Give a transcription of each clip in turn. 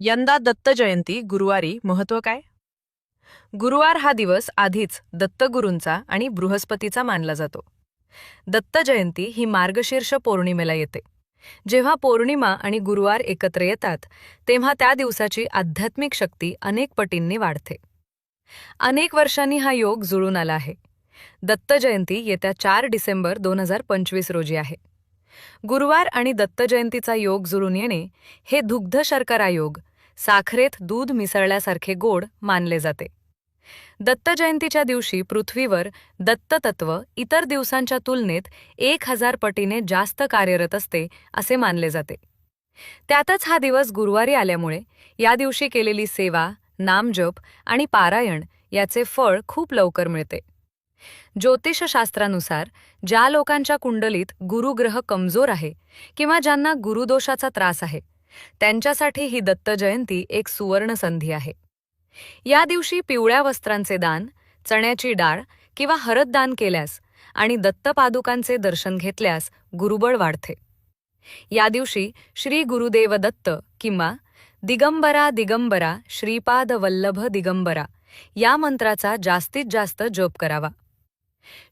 यंदा दत्त जयंती गुरुवारी महत्त्व काय? गुरुवार हा दिवस आधीच दत्तगुरूंचा आणि बृहस्पतीचा मानला जातो. दत्त जयंती ही मार्गशीर्ष पौर्णिमेला येते. जेव्हा पौर्णिमा आणि गुरुवार एकत्र येतात तेव्हा त्या दिवसाची आध्यात्मिक शक्ती अनेक पटींनी वाढते. अनेक वर्षांनी हा योग जुळून आला आहे. दत्त जयंती येत्या चार डिसेंबर दोन हजार पंचवीस रोजी आहे. गुरुवार आणि दत्त जयंतीचा योग जुळून येणे हे दुग्ध शर्करा योग. साखरेत दूध मिसळल्यासारखे गोड मानले जाते. दत्त जयंतीच्या दिवशी पृथ्वीवर दत्ततत्व इतर दिवसांच्या तुलनेत एक हजार पटीने जास्त कार्यरत असते असे मानले जाते. त्यातच हा दिवस गुरुवारी आल्यामुळे या दिवशी केलेली सेवा नामजप आणि पारायण याचे फळ खूप लवकर मिळते. ज्योतिषशास्त्रानुसार ज्या लोकांच्या कुंडलीत गुरुग्रह कमजोर आहे किंवा ज्यांना गुरुदोषाचा त्रास आहे त्यांच्यासाठी ही दत्त जयंती एक सुवर्ण संधी आहे. या दिवशी पिवळ्या वस्त्रांचे दान चण्याची डाळ किंवा हरद दान केल्यास आणि दत्तपादुकांचे दर्शन घेतल्यास गुरुबळ वाढते. या दिवशी श्री गुरुदेव दत्त किंवा दिगंबरा दिगंबरा श्रीपाद वल्लभ दिगंबरा या मंत्राचा जास्तीत जास्त जप करावा.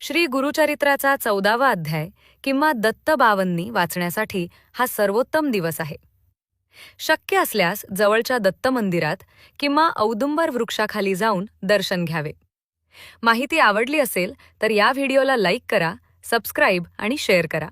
श्री गुरुचरित्राचा चौदावा अध्याय किंवा दत्त बावन्नी वाचण्यासाठी हा सर्वोत्तम दिवस आहे. शक्य असल्यास जवळच्या दत्त मंदिरात किंवा औदुंबर वृक्षाखाली जाऊन दर्शन घ्यावे. माहिती आवडली असेल तर या व्हिडिओला लाईक करा सबस्क्राईब आणि शेअर करा.